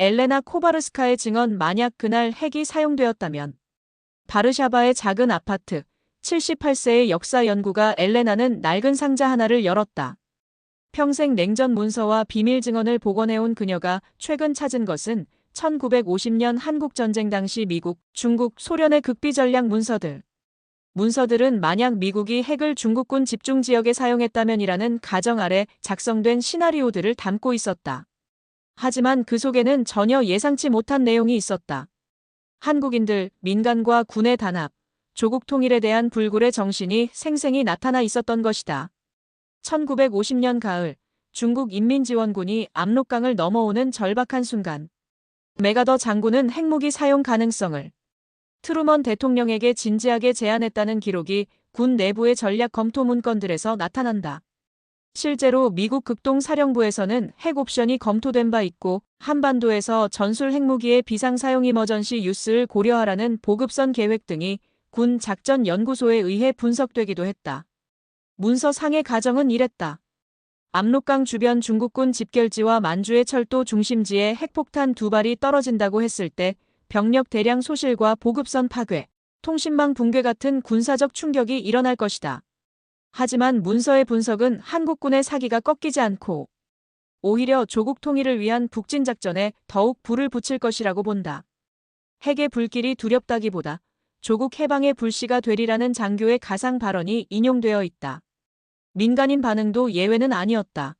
엘레나 코바르스카의 증언 만약 그날 핵이 사용되었다면 바르샤바의 작은 아파트 78세의 역사 연구가 엘레나는 낡은 상자 하나를 열었다. 평생 냉전 문서와 비밀 증언을 복원해온 그녀가 최근 찾은 것은 1950년 한국전쟁 당시 미국, 중국, 소련의 극비 전략 문서들. 문서들은 만약 미국이 핵을 중국군 집중 지역에 사용했다면이라는 가정 아래 작성된 시나리오들을 담고 있었다. 하지만 그 속에는 전혀 예상치 못한 내용이 있었다. 한국인들, 민간과 군의 단합, 조국 통일에 대한 불굴의 정신이 생생히 나타나 있었던 것이다. 1950년 가을, 중국 인민지원군이 압록강을 넘어오는 절박한 순간, 메가더 장군은 핵무기 사용 가능성을 트루먼 대통령에게 진지하게 제안했다는 기록이 군 내부의 전략 검토 문건들에서 나타난다. 실제로 미국 극동 사령부에서는 핵 옵션이 검토된 바 있고 한반도에서 전술 핵무기의 비상 사용 이머전시 유스를 고려하라는 보급선 계획 등이 군 작전 연구소에 의해 분석되기도 했다. 문서 상의 가정은 이랬다. 압록강 주변 중국군 집결지와 만주의 철도 중심지에 핵폭탄 두 발이 떨어진다고 했을 때 병력 대량 소실과 보급선 파괴, 통신망 붕괴 같은 군사적 충격이 일어날 것이다. 하지만 문서의 분석은 한국군의 사기가 꺾이지 않고 오히려 조국 통일을 위한 북진 작전에 더욱 불을 붙일 것이라고 본다. 핵의 불길이 두렵다기보다 조국 해방의 불씨가 되리라는 장교의 가상 발언이 인용되어 있다. 민간인 반응도 예외는 아니었다.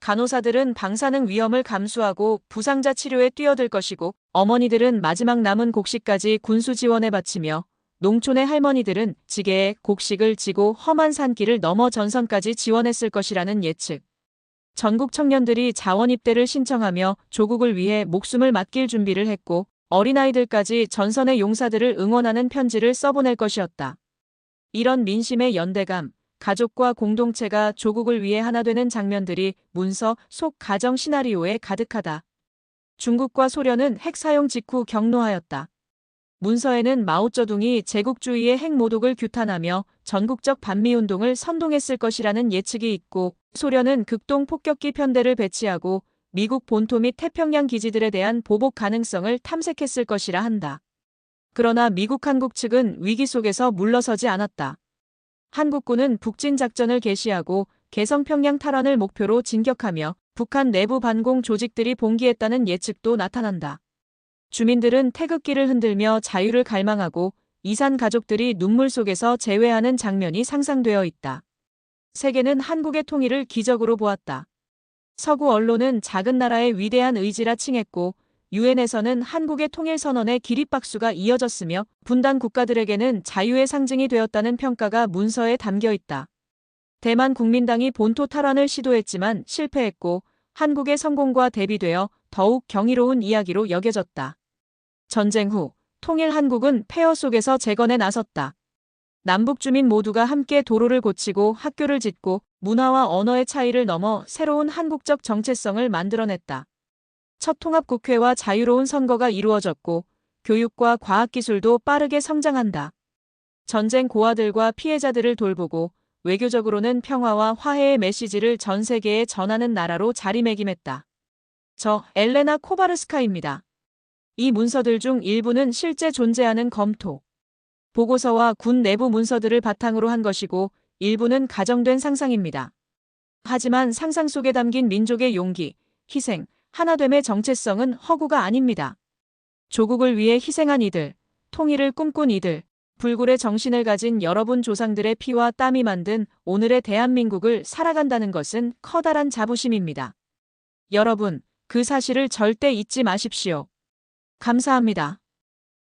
간호사들은 방사능 위험을 감수하고 부상자 치료에 뛰어들 것이고 어머니들은 마지막 남은 곡식까지 군수 지원에 바치며 농촌의 할머니들은 지게에 곡식을 지고 험한 산길을 넘어 전선까지 지원했을 것이라는 예측. 전국 청년들이 자원 입대를 신청하며 조국을 위해 목숨을 맡길 준비를 했고 어린아이들까지 전선의 용사들을 응원하는 편지를 써보낼 것이었다. 이런 민심의 연대감, 가족과 공동체가 조국을 위해 하나 되는 장면들이 문서 속 가정 시나리오에 가득하다. 중국과 소련은 핵 사용 직후 경로하였다. 문서에는 마오쩌둥이 제국주의의 핵 모독을 규탄하며 전국적 반미운동을 선동했을 것이라는 예측이 있고 소련은 극동 폭격기 편대를 배치하고 미국 본토 및 태평양 기지들에 대한 보복 가능성을 탐색했을 것이라 한다. 그러나 미국 한국 측은 위기 속에서 물러서지 않았다. 한국군은 북진 작전을 개시하고 개성평양 탈환을 목표로 진격하며 북한 내부 반공 조직들이 봉기했다는 예측도 나타난다. 주민들은 태극기를 흔들며 자유를 갈망하고 이산 가족들이 눈물 속에서 재회하는 장면이 상상되어 있다. 세계는 한국의 통일을 기적으로 보았다. 서구 언론은 작은 나라의 위대한 의지라 칭했고 유엔에서는 한국의 통일 선언의 기립박수가 이어졌으며 분단 국가들에게는 자유의 상징이 되었다는 평가가 문서에 담겨 있다. 대만 국민당이 본토 탈환을 시도했지만 실패했고 한국의 성공과 대비되어 더욱 경이로운 이야기로 여겨졌다. 전쟁 후 통일 한국은 폐허 속에서 재건에 나섰다. 남북 주민 모두가 함께 도로를 고치고 학교를 짓고 문화와 언어의 차이를 넘어 새로운 한국적 정체성을 만들어냈다. 첫 통합국회와 자유로운 선거가 이루어졌고 교육과 과학기술도 빠르게 성장한다. 전쟁 고아들과 피해자들을 돌보고 외교적으로는 평화와 화해의 메시지를 전 세계에 전하는 나라로 자리매김했다. 저 엘레나 코바르스카입니다. 이 문서들 중 일부는 실제 존재하는 검토, 보고서와 군 내부 문서들을 바탕으로 한 것이고 일부는 가정된 상상입니다. 하지만 상상 속에 담긴 민족의 용기, 희생, 하나됨의 정체성은 허구가 아닙니다. 조국을 위해 희생한 이들, 통일을 꿈꾼 이들, 불굴의 정신을 가진 여러분 조상들의 피와 땀이 만든 오늘의 대한민국을 살아간다는 것은 커다란 자부심입니다. 여러분, 그 사실을 절대 잊지 마십시오. 감사합니다.